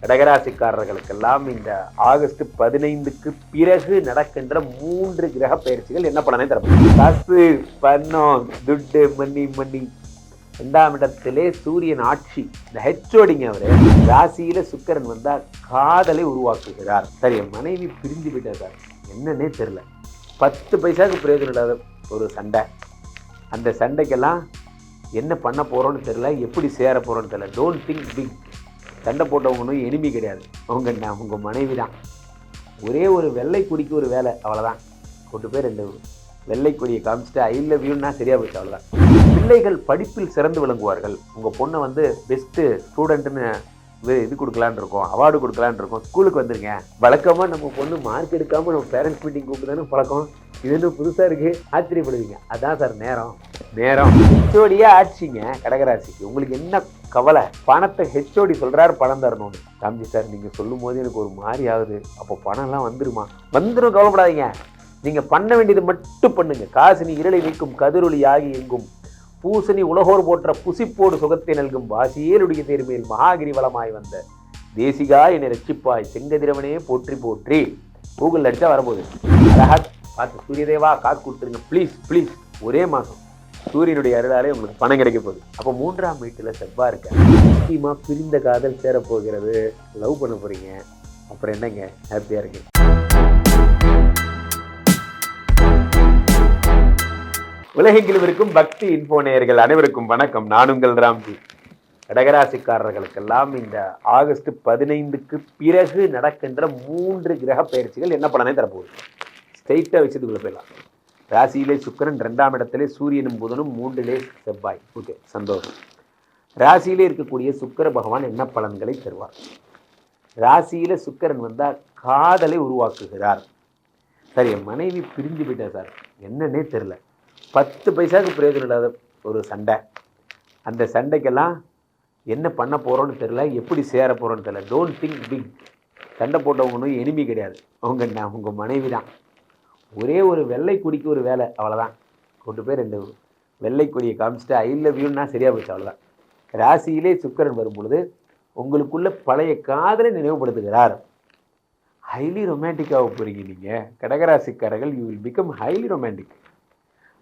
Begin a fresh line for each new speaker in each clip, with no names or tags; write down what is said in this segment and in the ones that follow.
கடகராசிக்காரர்களுக்கெல்லாம் இந்த ஆகஸ்ட் பதினைந்துக்கு பிறகு நடக்கின்ற மூன்று கிரக பயிற்சிகள் என்ன பண்ணனே தரப்படும் காசு பணம் துட்டு மன்னி மன்னி ரெண்டாம் இடத்திலே சூரியன் ஆட்சி. இந்த ஹெச்ஓடிங்க அவரு ராசியில சுக்கரன் வந்தா காதலை உருவாக்குகிறார். சரி மனைவி பிரிஞ்சு போயிட்டார் என்னன்னே தெரியல. பத்து பைசாவுக்கு பிரயோஜனம் இல்லாத ஒரு சண்டை. அந்த சண்டைக்கெல்லாம் என்ன பண்ண போகிறோன்னு தெரியல. எப்படி சேர போகிறோன்னு தெரியல. டோன்ட் திங்க் பிக் சண்டை போட்டவங்களும் எனிமி கிடையாது. அவங்க நான் மனைவி தான் ஒரே ஒரு வெள்ளை கொடிக்கு ஒரு வேலை அவ்வளோதான் கொண்டு போய் ரெண்டு வெள்ளை கொடியை காமிச்சிட்டு ஐ லவ் யூன்னா சரியாக போச்சு அவ்வளோதான் பிள்ளைகள் படிப்பில் சிறந்து விளங்குவார்கள். உங்கள் பொண்ணை வந்து பெஸ்ட்டு ஸ்டூடெண்ட்டுன்னு இது கொடுக்கலான் இருக்கோம் அவார்டு கொடுக்கலான்னு இருக்கோம். ஸ்கூலுக்கு வந்துருங்க. வழக்கமாக நம்ம பொண்ணு மார்க் எடுக்காமல் நம்ம பேரண்ட்ஸ் மீட்டிங் கூப்பிட்டு பழக்கம். இது என்ன புதுசாக இருக்குது ஆச்சரியப்படுவீங்க. அதான் சார் நேரம். நேரம். ஹெச்ஓடியா ஆட்சிங்க கடகராசிக்கு. உங்களுக்கு என்ன கவலை? பணத்தை ஹெச்ஓடி சொல்றாரு பணம் தரணும்னு. காமிச்சி சார் நீங்க சொல்லும் போது எனக்கு ஒரு மாதிரி ஆகுது. அப்போ பணம்லாம் வந்துருமா? வந்துடும் கவலைப்படாதீங்க. நீங்க பண்ண வேண்டியது மட்டும் பண்ணுங்க. காசினி இருளை நீக்கும் கதிரொலி ஆகி எங்கும். பூசணி உலகோர் போற்ற புசிப்போடு சுகத்தை நல்கும் வாசியேலுடைய தேர்மையில் மகாகிரி வளமாய் வந்த தேசிகா என்னை ரட்சிப்பாய் செங்கதிரவனே போற்றி போற்றி. கூகுள் அடிச்சா வரப்போகுது. அழகா பார்த்து சூரியதேவா காத்து கொடுத்துருங்க. ப்ளீஸ் ப்ளீஸ் ஒரே மாதம் சூரியனுடைய அருளாலே உங்களுக்கு பணம் கிடைக்க போகுது. அப்போ மூன்றாம் வீட்டில் செவ்வா இருக்க முக்கியமாக பிரிந்த காதல் சேரப்போகிறது. லவ் பண்ண போறீங்க. அப்புறம் என்னங்க? ஹாப்பியாக இருக்கு உலகெங்கிலும் இருக்கும் பக்தி இன்போ நேயர்கள் அனைவருக்கும் வணக்கம். நான் உங்கள் ராம்ஜி. கடகராசிக்காரர்களுக்கெல்லாம் இந்த ஆகஸ்ட் பதினைந்துக்கு பிறகு நடக்கின்ற மூன்று கிரக பயிற்சிகள் என்ன பலனை தரப்போகுது? ஸ்ட்ரெயிட்டாக விஷயத்துக்குள்ள போயிடலாம். ராசியிலே சுக்கரன் ரெண்டாம் இடத்திலே சூரியனும் புதனும் மூன்றிலே செவ்வாய். ஓகே சந்தோஷம். ராசியிலே இருக்கக்கூடிய சுக்கிர பகவான் என்ன பலன்களை தருவார்? ராசியில சுக்கரன் வந்தால் காதலை உருவாக்குகிறார். சரி என் மனைவி பிரிஞ்சு போயிட்டா சார். என்னன்னே தெரில பத்து பைசாவுக்கு பிரயோஜனம் இல்லாத ஒரு சண்டை. அந்த சண்டைக்கெல்லாம் என்ன பண்ண போகிறோன்னு தெரில எப்படி சேர போகிறோன்னு தெரியல. டோன்ட் திங்க் பிக் சண்டை போட்டவங்களும் எனிமி கிடையாது. அவங்க நான் மனைவி தான். ஒரே ஒரு வெள்ளை கொடிக்கு ஒரு வேலை அவ்வளோதான் கொண்டு போய் ரெண்டு வெள்ளை கொடியை காமிச்சிட்டு ஐ லவ் யூன்னா சரியா போச்சு அவ்வளோதான் ராசியிலே சுக்கரன் வரும் பொழுது உங்களுக்குள்ள பழைய காதலை நினைவுபடுத்துகிறார். ஹைலி ரொமான்டிக்காக போகிறீங்க நீங்கள் கடகராசிக்காரர்கள் you will become highly romantic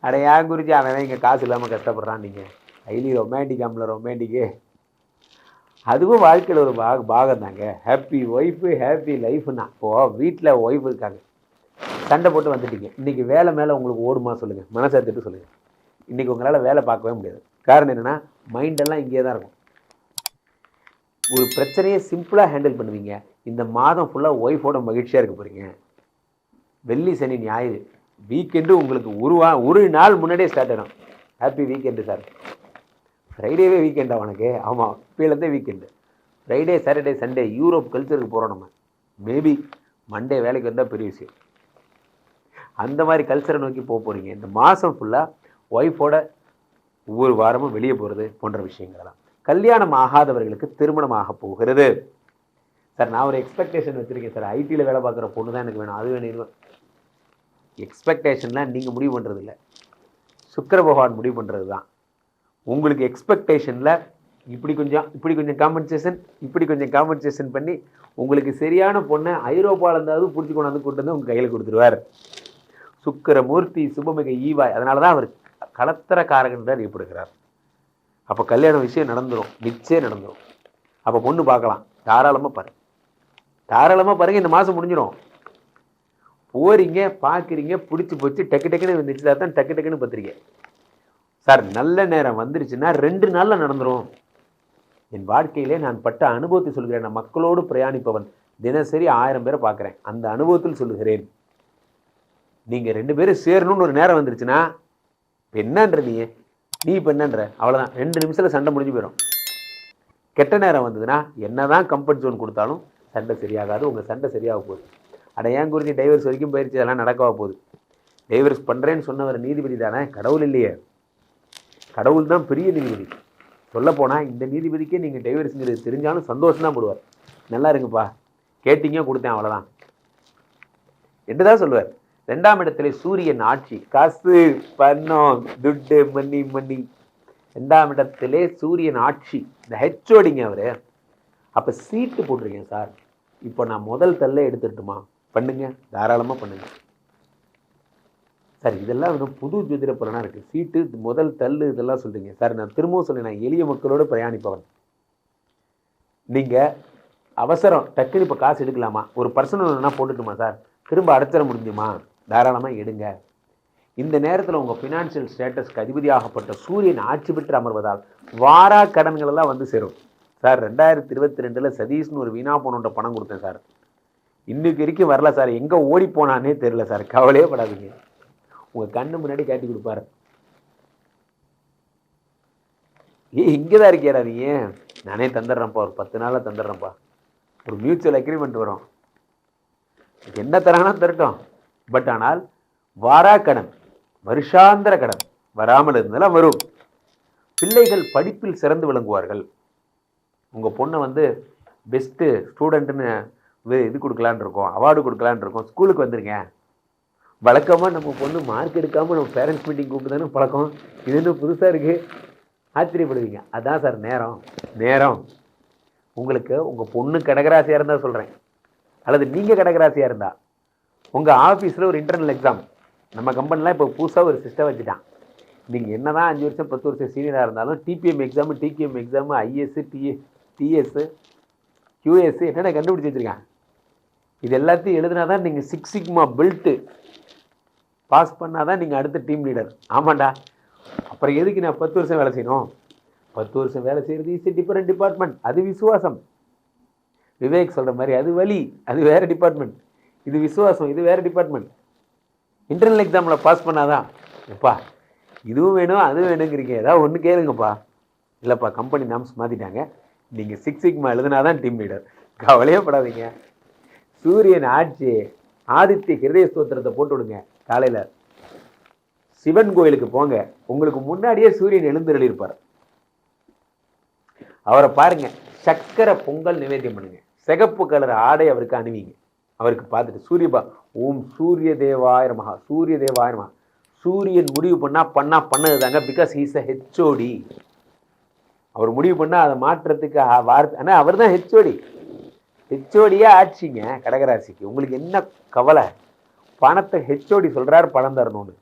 அட ஏன் குறிச்சி அவன் இங்கே காசு இல்லாமல் கஷ்டப்படுறான் நீங்கள் ஹைலி ரொமான்டிக் ஆம்பளை ரொமான்டிக்கு அதுவும் வாழ்க்கையில் ஒரு பாக பாகம் தாங்க ஹாப்பி ஒய்ஃபு ஹாப்பி லைஃப்னா இப்போது வீட்டில் ஒய்ஃப் இருக்காங்க. சண்டை போட்டு வந்துட்டீங்க. இன்றைக்கி வேலை மேலே உங்களுக்கு ஓடுமா சொல்லுங்கள் மனசை எடுத்துட்டு சொல்லுங்கள் இன்றைக்கி உங்களால் வேலை பார்க்கவே முடியாது. காரணம் என்னென்னா மைண்டெல்லாம் இங்கே தான் இருக்கும். ஒரு பிரச்சனையை சிம்பிளாக ஹேண்டில் பண்ணுவீங்க. இந்த மாதம் ஃபுல்லாக ஒய்ஃபோட மகிழ்ச்சியாக இருக்க போகிறீங்க வெள்ளி சனி ஞாயிறு. வீக்கெண்டு உங்களுக்கு ஒரு வா ஒரு நாள் முன்னாடியே ஸ்டார்ட் ஆகிடும் ஹாப்பி வீக்கெண்டு சார் ஃப்ரைடேவே வீக்கெண்டா உனக்கு? ஆமாம் இப்போலேருந்தே weekend Friday Saturday Sunday Europe கல்ச்சருக்கு போகிறோம் நம்ம. மேபி மண்டே வேலைக்கு வந்தால் பெரிய விஷயம். அந்த மாதிரி கல்ச்சரை நோக்கி போக போகிறீங்க இந்த மாதம் ஃபுல்லாக ஒய்ஃபோட ஒவ்வொரு வாரமும் வெளியே போகிறது போன்ற விஷயங்கள்லாம். கல்யாணம் ஆகாதவர்களுக்கு திருமணம் ஆக போகிறது. சார் நான் ஒரு எக்ஸ்பெக்டேஷன் வச்சுருக்கேன் சார். ஐடியில் வேலை பார்க்குற பொண்ணு தான் எனக்கு வேணும். அது வேணும் எக்ஸ்பெக்டேஷன்லாம் நீங்கள் முடிவு பண்ணுறது இல்லை சுக்கிர பகவான் முடிவு பண்ணுறது தான் உங்களுக்கு எக்ஸ்பெக்டேஷனில் இப்படி கொஞ்சம் இப்படி கொஞ்சம் காம்பன்சேஷன் இப்படி கொஞ்சம் காம்பன்சேஷன் பண்ணி உங்களுக்கு சரியான பொண்ணை ஐரோப்பாவில் இருந்தாவது பிடிச்சி கொண்டாந்து கொண்டு வந்து உங்கள் கையில் கொடுத்துருவார். சுக்கரமூர்த்தி சுபமிக ஈவாய். அதனால தான் அவர் கலத்தரக்காரகன் தான் அறியப்படுகிறார் அப்போ கல்யாண விஷயம் நடந்துடும் நிச்சயம் நடந்துடும் அப்போ பொண்ணு பார்க்கலாம். தாராளமாக பாருங்கள் தாராளமாக பாருங்கள் இந்த மாதம் முடிஞ்சிடும் போறீங்க பார்க்குறீங்க பிடிச்சி போச்சு டக்கு டக்குன்னு நிச்சயதார்த்தம் டக்கு டக்குன்னு பத்திரிக்கை. சார் நல்ல நேரம் வந்துருச்சுன்னா ரெண்டு நாளில் நடந்துடும் என் வாழ்க்கையிலே நான் பட்ட அனுபவத்தை சொல்கிறேன். நான் மக்களோடு பிரயாணிப்பவன். தினசரி ஆயிரம் பேரை பார்க்குறேன். அந்த அனுபவத்தில் சொல்லுகிறேன். நீங்கள் ரெண்டு பேரும் சேரணும்னு ஒரு நேரம் வந்துருச்சுன்னா இப்போ என்னன்ற நீ? நீ இப்போ என்னன்ற? அவ்வளோதான் ரெண்டு நிமிஷத்தில் சண்டை முடிஞ்சு போயிடும் கெட்ட நேரம் வந்ததுன்னா என்னதான் கம்ஃபர்ட் ஜோன் கொடுத்தாலும் சண்டை சரியாகாது. உங்கள் சண்டை சரியாக போகுது. அட ஏன் குறிஞ்சி டைவர்ஸ் வரைக்கும் போயிடுச்சு அதெல்லாம் நடக்கவா போகுது? டைவர்ஸ் பண்ணுறேன்னு சொன்னவர் நீதிபதி தானே? கடவுள் இல்லையே. கடவுள் தான் பெரிய நீதிபதி. சொல்லப்போனால் இந்த நீதிபதிக்கே நீங்கள் டைவர்ஸுங்கிறது தெரிஞ்சாலும் சந்தோஷம் தான் போடுவார். நல்லா இருங்கப்பா. கேட்டிங்க கொடுத்தேன் அவ்வளோதான் என்று தான் சொல்லுவார்? ரெண்டாம் இடத்துல சூரியன் ஆட்சி. காசு பணம் துட்டு மணி மணி ரெண்டாம் இடத்திலே சூரியன் ஆட்சி. இந்த ஹெச்ஓடிங்க அவர். அப்போ சீட்டு போட்டிருக்கேன் சார். இப்போ நான் முதல் தள்ள எடுத்துட்டுமா? பண்ணுங்க. தாராளமாக பண்ணுங்க. சார் இதெல்லாம் வந்து புது ஜோதிட இருக்குது சீட்டு முதல் தள்ளு இதெல்லாம் சொல்கிறீங்க சார் நான் திரும்பவும் சொல்லேன் நான் எளிய மக்களோடு பிரயாணிப்பவன். நீங்கள் அவசரம் டக்குன்னு இப்போ காசு எடுக்கலாமா? ஒரு பர்சனல் ஒன்றுனா போட்டுட்டுமா சார்? திரும்ப அடுத்தர முடிஞ்சுமா? தாராளமாக எடுங்க இந்த நேரத்தில் உங்கள் ஃபினான்ஷியல் ஸ்டேட்டஸ்க்கு அதிபதியாகப்பட்ட சூரியன் ஆட்சி பெற்று அமர்வதால் வாரா கடன்கள் எல்லாம் வந்து சேரும். சார் ரெண்டாயிரத்தி இருபத்தி ரெண்டில் சதீஷ்னு ஒரு வீணா போனோன்ற பணம் கொடுத்தேன் சார். இன்னைக்கு வரைக்கும் வரல சார். எங்கே ஓடி போனானே தெரில சார். கவலையே படாதீங்க. உங்கள் கண்ணு முன்னாடி காட்டி கொடுப்பாரு. ஏ இங்கே தான் இருக்கியாடா நீ? நானே தந்துடுறேன்ப்பா. ஒரு பத்து நாளில் தந்துடுறேன்ப்பா. ஒரு மியூச்சுவல் அக்ரிமெண்ட் வரும். என்ன தராங்கன்னா தரட்டும். பட் ஆனால் வாரா கடன் வருஷாந்திர கடன் வராமல் இருந்தாலும் வரும். பிள்ளைகள் படிப்பில் சிறந்து விளங்குவார்கள். உங்கள் பொண்ணை வந்து பெஸ்ட்டு ஸ்டூடெண்ட்டுன்னு இது கொடுக்கலான்னு இருக்கோம் அவார்டு கொடுக்கலான்னு இருக்கோம் ஸ்கூலுக்கு வந்துருங்க வழக்கமாக நம்ம பொண்ணு மார்க் எடுக்காமல் நம்ம பேரண்ட்ஸ் மீட்டிங் கூப்பிட்டு தானே பழக்கம். இது என்ன புதுசாக இருக்குது ஆச்சரியப்படுவீங்க. அதான் சார் நேரம். நேரம். உங்களுக்கு உங்கள் பொண்ணு கடகராசியாக இருந்தால் சொல்கிறேன் அல்லது நீங்கள் கடகராசியாக இருந்தால் உங்கள் ஆஃபீஸில் ஒரு இன்டர்னல் எக்ஸாம் நம்ம கம்பெனிலாம் இப்போ புதுசாக ஒரு சிஸ்டம் வச்சுட்டான். நீங்கள் என்ன தான் அஞ்சு வருஷம் பத்து வருஷம் சீனியராக இருந்தாலும் dBm exam டிகிஎம் exam IS DA DS QS என்னென்ன கண்டுபிடிச்சி வச்சுருக்கேன்? இது எல்லாத்தையும் எழுதினா தான் நீங்கள் சிக்ஸ் சிக்மா பெல்ட்டு பாஸ் பண்ணால் தான் நீங்கள் அடுத்த டீம் லீடர் ஆமாண்டா. அப்புறம் எதுக்கு நான் பத்து வருஷம் வேலை செய்யணும்? பத்து வருஷம் வேலை செய்கிறது இஸ் டிஃப்ரெண்ட் டிபார்ட்மெண்ட் அது விசுவாசம். விவேக் சொல்கிற மாதிரி அது வலி. அது வேறு டிபார்ட்மெண்ட் இது விசுவாசம் இது வேறு டிபார்ட்மெண்ட் இன்டர்னல் எக்ஸாமில் பாஸ் பண்ணாதான். எப்பா இதுவும் வேணும் அதுவும் வேணுங்கிறீங்க. ஏதாவது ஒன்று கேளுங்கப்பா. இல்லைப்பா கம்பெனி நாம்ஸ் மாற்றிட்டாங்க நீங்கள் சிக்ஸ் சிக்மா எழுதுனா தான் டீம் லீடர் கவலையே படாதீங்க. சூரியன் ஆட்சி ஆதித்ய ஹிருதய ஸ்தோத்திரத்தை போட்டு விடுங்க. காலையில் சிவன் கோயிலுக்கு போங்க. உங்களுக்கு முன்னாடியே சூரியன் எழுந்தருளிருப்பார் அவரை பாருங்க. சக்கரை பொங்கல் நிவேத்தியம் பண்ணுங்க. சிகப்பு கலர் ஆடை அவருக்கு அணிவிங்க. அவருக்கு பார்த்துட்டு சூரியபா ஓம் சூரிய தேவாயிரமகா சூரிய தேவாய சூரியன் முடிவு பண்ணால் பண்ணா பண்ணது தாங்க பிகாஸ் ஹீஸ் அ ஹெச்ஓடி அவர் முடிவு பண்ணால் அதை மாற்றுறதுக்கு வார்த்தை ஆனால் அவர் தான் ஹெச்ஓடி ஹெச்ஓடியே ஆட்சிங்க கடகராசிக்கு. உங்களுக்கு என்ன கவலை? பணத்தை ஹெச்ஓடி சொல்கிறாரு பணம் தரணும்னு.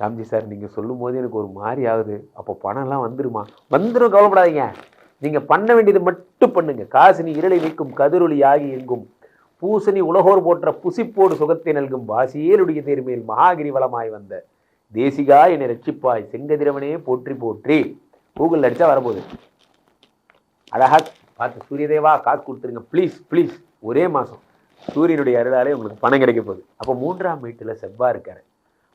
ராம்ஜி சார் நீங்கள் சொல்லும் போது எனக்கு ஒரு மாதிரி ஆகுது. அப்போ பணம்லாம் வந்துருமா? வந்துடும் கவலைப்படாதீங்க. நீங்கள் பண்ண வேண்டியது மட்டும் பண்ணுங்கள் காசினி இருளை வைக்கும் கதிரொலி ஆகி எங்கும் பூசணி உலகோர் போற்ற புசிப்போடு சுகத்தை நல்கும் வாசியேலுடைய தேர்மையில் மகாகிரி வளமாய் வந்த தேசிகா என்னை ரட்சிப்பாய். செங்கதிரவனே போற்றி போற்றி. கூகுள் அடித்தா வரப்போகுது. அழகாக பார்த்து சூரியதேவா காசு கொடுத்துருங்க. Please please. ஒரே மாதம் சூரியனுடைய அருளாலே உங்களுக்கு பணம் கிடைக்க போகுது. அப்போ மூன்றாம் வீட்டில் செவ்வாய் இருக்கார்.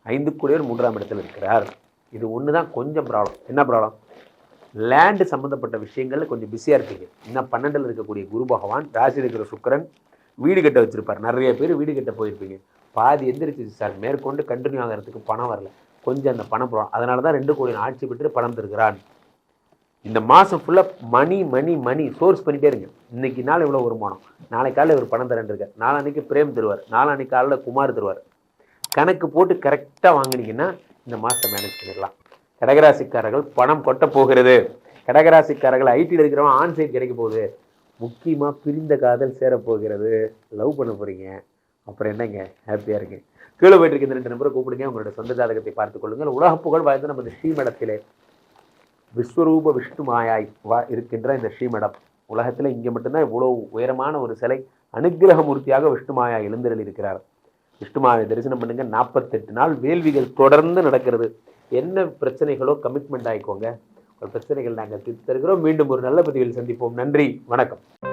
ஐந்து கூடியவர் மூன்றாம் இடத்துல இருக்கிறார். இது ஒன்று தான் கொஞ்சம் ப்ராப்ளம் என்ன ப்ராப்ளம் லேண்டு சம்மந்தப்பட்ட விஷயங்களில் கொஞ்சம் பிஸியாக இருப்பீங்க. இன்னும் பன்னெண்டில் இருக்கக்கூடிய குரு பகவான் ராசியில் இருக்கிற சுக்கிரன் வீடு கட்ட வச்சுருப்பார். நிறைய பேர் வீடு கட்ட போயிருப்பீங்க. பாதி எந்திரிச்சிச்சு சார் மேற்கொண்டு கண்டினியூ ஆகிறதுக்கு பணம் வரல. கொஞ்சம் அந்த பணம் ப்ராப்ளம் அதனால தான் ரெண்டு கோடி ஆட்சி பெற்று பணம் தருகிறான். இந்த மாதம் ஃபுல்லாக மணி மணி மணி சோர்ஸ் பண்ணிட்டே இருங்க. இன்னைக்கு நாள் இவ்வளோ வருமானம். நாளைக்கு காலையில் இவர் பணம் தரேன் இருக்கார். நாளான்னைக்கு பிரேம் தருவார். நாளான்னைக்கு காலையில் குமார் தருவார். கணக்கு போட்டு கரெக்டாக வாங்குனீங்கன்னா இந்த மாதத்தை மேனேஜ் பண்ணிடலாம். கடகராசிக்காரர்கள் பணம் கொட்ட போகிறது. கடகராசிக்காரர்கள் ஐடியில் இருக்கிறவன் ஆன்சைட் கிடைக்க போகுது. முக்கியமாக பிரிந்த காதல் சேரப்போகிறது. லவ் பண்ண போகிறீங்க அப்புறம் என்னங்க? ஹாப்பியாக இருக்கு கீழே போயிட்டு இருக்க இந்த ரெண்டு நம்பரை கூப்பிடுங்க. உங்களோட சொந்த ஜாதகத்தை பார்த்துக் கொள்ளுங்கள். உலக புகழ் வாய்ந்த நமது ஸ்ரீமடத்திலே விஸ்வரூப விஷ்ணு மாயாய் வா இருக்கின்ற இந்த ஸ்ரீமடம். உலகத்தில் இங்கே மட்டும்தான் இவ்வளோ உயரமான ஒரு சிலை அனுகிரகமூர்த்தியாக விஷ்ணு விஷ்ணுமாயா எழுந்தருள் இருக்கிறார். விஷ்ணுமாவை தரிசனம் பண்ணுங்க. நாற்பத்தெட்டு நாள் வேள்விகள் தொடர்ந்து நடக்கிறது. என்ன பிரச்சனைகளோ கமிட்மெண்ட் ஆயிக்கோங்க. பிரச்சனைகள் நாங்கள் தீர்த்து தருகிறோம். மீண்டும் ஒரு நல்ல பதிவில் சந்திப்போம். நன்றி. வணக்கம்.